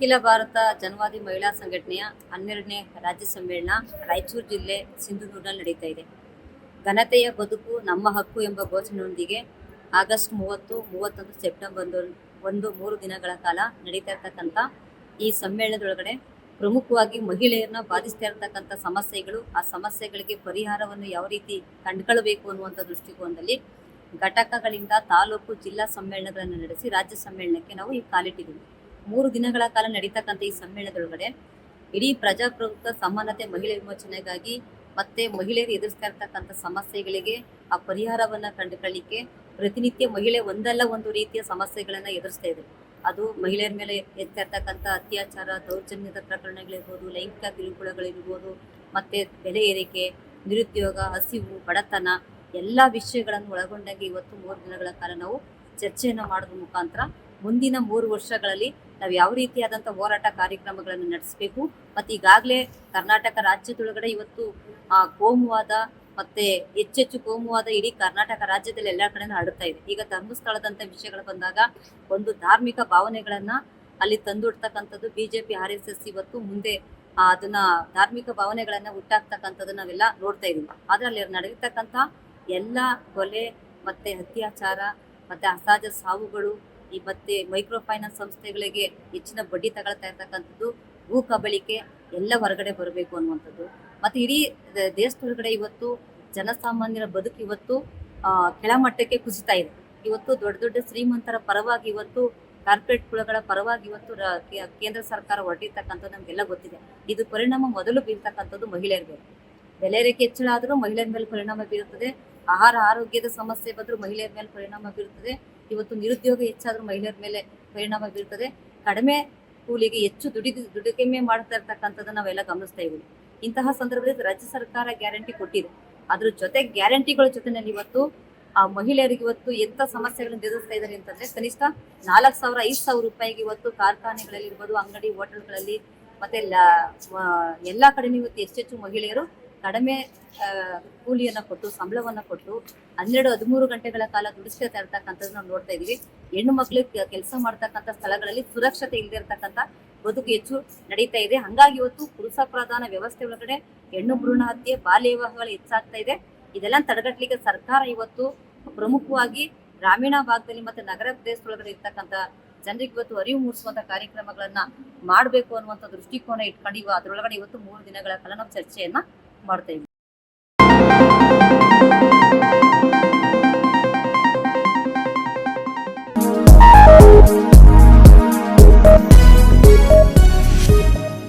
ಅಖಿಲ ಭಾರತ ಜನವಾದಿ ಮಹಿಳಾ ಸಂಘಟನೆಯ ಹನ್ನೆರಡನೇ ರಾಜ್ಯ ಸಮ್ಮೇಳನ ರಾಯಚೂರು ಜಿಲ್ಲೆ ಸಿಂಧುನೂರಿನಲ್ಲಿ ನಡೀತಾ ಇದೆ. ಘನತೆಯ ಬದುಕು ನಮ್ಮ ಹಕ್ಕು ಎಂಬ ಘೋಷಣೆಯೊಂದಿಗೆ ಆಗಸ್ಟ್ ಮೂವತ್ತು, ಮೂವತ್ತೊಂದು ಸೆಪ್ಟೆಂಬರ್ ಒಂದು ಮೂರು ದಿನಗಳ ಕಾಲ ನಡೀತಾ ಇರ್ತಕ್ಕಂಥ ಈ ಸಮ್ಮೇಳನದೊಳಗಡೆ ಪ್ರಮುಖವಾಗಿ ಮಹಿಳೆಯರನ್ನ ಬಾಧಿಸ್ತಾ ಇರತಕ್ಕಂಥ ಸಮಸ್ಯೆಗಳು, ಆ ಸಮಸ್ಯೆಗಳಿಗೆ ಪರಿಹಾರವನ್ನು ಯಾವ ರೀತಿ ಕಂಡುಕೊಳ್ಬೇಕು ಅನ್ನುವಂಥ ದೃಷ್ಟಿಕೋನದಲ್ಲಿ ಘಟಕಗಳಿಂದ ತಾಲೂಕು ಜಿಲ್ಲಾ ಸಮ್ಮೇಳನಗಳನ್ನು ನಡೆಸಿ ರಾಜ್ಯ ಸಮ್ಮೇಳನಕ್ಕೆ ನಾವು ಈ ಕಾಲಿಟ್ಟಿದ್ದೀವಿ. ಮೂರು ದಿನಗಳ ಕಾಲ ನಡೀತಕ್ಕಂಥ ಈ ಸಮ್ಮೇಳನದೊಳಗಡೆ ಇಡೀ ಪ್ರಜಾಪ್ರಭುತ್ವ, ಸಮಾನತೆ, ಮಹಿಳೆ ವಿಮೋಚನೆಗಾಗಿ ಮತ್ತೆ ಮಹಿಳೆಯರು ಎದುರಿಸ್ತಾ ಇರ್ತಕ್ಕಂಥ ಸಮಸ್ಯೆಗಳಿಗೆ ಆ ಪರಿಹಾರವನ್ನ ಕಂಡುಕೊಳ್ಳಿಕ್ಕೆ ಪ್ರತಿನಿತ್ಯ ಮಹಿಳೆ ಒಂದಲ್ಲ ಒಂದು ರೀತಿಯ ಸಮಸ್ಯೆಗಳನ್ನ ಎದುರಿಸ್ತಾ ಇದೆ. ಅದು ಮಹಿಳೆಯರ ಮೇಲೆ ಎತ್ತಾ ಇರ್ತಕ್ಕಂಥ ಅತ್ಯಾಚಾರ, ದೌರ್ಜನ್ಯದ ಪ್ರಕರಣಗಳಿರ್ಬೋದು, ಲೈಂಗಿಕ ಕಿರುಕುಳಗಳಿರ್ಬೋದು, ಮತ್ತೆ ಬೆಲೆ ಏರಿಕೆ, ನಿರುದ್ಯೋಗ, ಹಸಿವು, ಬಡತನ ಎಲ್ಲ ವಿಷಯಗಳನ್ನು ಒಳಗೊಂಡಾಗಿ ಇವತ್ತು ಮೂರು ದಿನಗಳ ಕಾಲ ನಾವು ಚರ್ಚೆಯನ್ನು ಮಾಡೋದ್ರ ಮುಖಾಂತರ ಮುಂದಿನ ಮೂರು ವರ್ಷಗಳಲ್ಲಿ ನಾವು ಯಾವ ರೀತಿಯಾದಂಥ ಹೋರಾಟ ಕಾರ್ಯಕ್ರಮಗಳನ್ನು ನಡೆಸಬೇಕು ಮತ್ತು ಈಗಾಗಲೇ ಕರ್ನಾಟಕ ರಾಜ್ಯದೊಳಗಡೆ ಇವತ್ತು ಕೋಮುವಾದ ಮತ್ತೆ ಹೆಚ್ಚೆಚ್ಚು ಕೋಮುವಾದ ಇಡೀ ಕರ್ನಾಟಕ ರಾಜ್ಯದಲ್ಲಿ ಎಲ್ಲ ಕಡೆ ಹರಡ್ತಾ ಇದೆ. ಈಗ ಧರ್ಮಸ್ಥಳದಂಥ ವಿಷಯಗಳು ಬಂದಾಗ ಒಂದು ಧಾರ್ಮಿಕ ಭಾವನೆಗಳನ್ನ ಅಲ್ಲಿ ತಂದುಡ್ತಕ್ಕಂಥದ್ದು ಬಿಜೆಪಿ, ಆರ್ ಎಸ್ ಎಸ್ ಇವತ್ತು ಮುಂದೆ ಅದನ್ನ ಧಾರ್ಮಿಕ ಭಾವನೆಗಳನ್ನ ಹುಟ್ಟಾಕ್ತಕ್ಕಂಥದ್ದು ನಾವೆಲ್ಲ ನೋಡ್ತಾ ಇದೀವಿ. ಆದ್ರೆ ಅಲ್ಲಿ ನಡೆಯತಕ್ಕಂಥ ಎಲ್ಲ ಕೊಲೆ ಮತ್ತೆ ಅತ್ಯಾಚಾರ ಮತ್ತೆ ಅಸಹಜ ಸಾವುಗಳು ಈ ಮತ್ತೆ ಮೈಕ್ರೋ ಫೈನಾನ್ಸ್ ಸಂಸ್ಥೆಗಳಿಗೆ ಹೆಚ್ಚಿನ ಬಡ್ಡಿ ತಗೊಳ್ತಾ ಇರ್ತಕ್ಕಂಥದ್ದು ಭೂ ಕಬಳಿಕೆ ಎಲ್ಲ ಹೊರಗಡೆ ಬರಬೇಕು ಅನ್ನುವಂಥದ್ದು. ಮತ್ತೆ ಇಡೀ ದೇಶದೊಳಗಡೆ ಇವತ್ತು ಜನಸಾಮಾನ್ಯರ ಬದುಕು ಇವತ್ತು ಕೆಳಮಟ್ಟಕ್ಕೆ ಕುಸಿತಾ ಇದೆ. ಇವತ್ತು ದೊಡ್ಡ ದೊಡ್ಡ ಶ್ರೀಮಂತರ ಪರವಾಗಿ ಇವತ್ತು ಕಾರ್ಪೊರೇಟ್ ಕುಳಗಳ ಪರವಾಗಿ ಇವತ್ತು ಕೇಂದ್ರ ಸರ್ಕಾರ ಹೊರಟಿರ್ತಕ್ಕಂಥದ್ದು ನಮಗೆಲ್ಲ ಗೊತ್ತಿದೆ. ಇದು ಪರಿಣಾಮ ಮೊದಲು ಬೀರ್ತಕ್ಕಂಥದ್ದು ಮಹಿಳೆಯರ ಮೇಲೆ. ಬೆಲೆ ರೇಖೆ ಹೆಚ್ಚಳ ಆದರೂ ಮಹಿಳೆಯರ ಮೇಲೆ ಪರಿಣಾಮ ಬೀರುತ್ತದೆ. ಆಹಾರ ಆರೋಗ್ಯದ ಸಮಸ್ಯೆ ಬಂದರೂ ಮಹಿಳೆಯರ ಮೇಲೆ ಪರಿಣಾಮ ಬೀರುತ್ತದೆ. ಇವತ್ತು ನಿರುದ್ಯೋಗ ಹೆಚ್ಚಾದರೂ ಮಹಿಳೆಯರ ಮೇಲೆ ಪರಿಣಾಮ ಬೀರುತ್ತದೆ. ಕಡಿಮೆ ಕೂಲಿಗೆ ಹೆಚ್ಚು ದುಡಿದು ದುಡಿಕೆಮೆ ಮಾಡ್ತಾ ಇರ್ತಕ್ಕಂಥದ್ದು ನಾವೆಲ್ಲ ಗಮನಿಸ್ತಾ ಇದ್ದೀವಿ. ಇಂತಹ ಸಂದರ್ಭದಲ್ಲಿ ರಾಜ್ಯ ಸರ್ಕಾರ ಗ್ಯಾರಂಟಿ ಕೊಟ್ಟಿದೆ. ಅದ್ರ ಜೊತೆ ಗ್ಯಾರಂಟಿಗಳ ಜೊತೆನಲ್ಲಿ ಇವತ್ತು ಆ ಮಹಿಳೆಯರಿಗೆ ಇವತ್ತು ಎಂತ ಸಮಸ್ಯೆಗಳನ್ನು ಎದುರಿಸ್ತಾ ಇದ್ದಾರೆ ಅಂತಂದ್ರೆ ಕನಿಷ್ಠ ನಾಲ್ಕು ಸಾವಿರ, ಐದು ಸಾವಿರ ರೂಪಾಯಿಗೆ ಇವತ್ತು ಕಾರ್ಖಾನೆಗಳಲ್ಲಿ ಇರ್ಬೋದು, ಅಂಗಡಿ, ಹೋಟೆಲ್ಗಳಲ್ಲಿ, ಮತ್ತೆ ಎಲ್ಲಾ ಕಡೆ ಇವತ್ತು ಹೆಚ್ಚೆಚ್ಚು ಮಹಿಳೆಯರು ಕಡಿಮೆ ಕೂಲಿಯನ್ನು ಕೊಟ್ಟು, ಸಂಬಳವನ್ನ ಕೊಟ್ಟು, ಹನ್ನೆರಡು, ಹದಿಮೂರು ಗಂಟೆಗಳ ಕಾಲ ದುಡಿಸ್ತಾ ಇರ್ತಕ್ಕಂಥದ್ದು ನಾವು ನೋಡ್ತಾ ಇದೀವಿ. ಹೆಣ್ಣು ಮಕ್ಕಳು ಕೆಲಸ ಮಾಡ್ತಕ್ಕಂಥ ಸ್ಥಳಗಳಲ್ಲಿ ಸುರಕ್ಷತೆ ಇಲ್ಲದೆ ಇರ್ತಕ್ಕಂಥ ಬದುಕು ಹೆಚ್ಚು ನಡೀತಾ ಇದೆ. ಹಂಗಾಗಿ ಇವತ್ತು ಪುರುಷ ಪ್ರಧಾನ ವ್ಯವಸ್ಥೆ ಒಳಗಡೆ ಹೆಣ್ಣು ಭ್ರೂಣ ಹತ್ಯೆ, ಬಾಲ್ಯ ವಿವಾಹಗಳು ಹೆಚ್ಚಾಗ್ತಾ ಇದೆ. ಇದೆಲ್ಲ ತಡೆಗಟ್ಟಲಿಕ್ಕೆ ಸರ್ಕಾರ ಇವತ್ತು ಪ್ರಮುಖವಾಗಿ ಗ್ರಾಮೀಣ ಭಾಗದಲ್ಲಿ ಮತ್ತೆ ನಗರ ಪ್ರದೇಶದೊಳಗಡೆ ಇರ್ತಕ್ಕಂಥ ಜನರಿಗೆ ಇವತ್ತು ಅರಿವು ಮೂಡಿಸುವಂತ ಕಾರ್ಯಕ್ರಮಗಳನ್ನ ಮಾಡಬೇಕು ಅನ್ನುವಂಥ ದೃಷ್ಟಿಕೋನ ಇಟ್ಕೊಂಡು ಇವ ಅದರೊಳಗಡೆ ಇವತ್ತು ಮೂರು ದಿನಗಳ ಕಾಲ ನಾವು ಚರ್ಚೆಯನ್ನ ಮಾಡ್ತಾ ಇದ್ದೀವಿ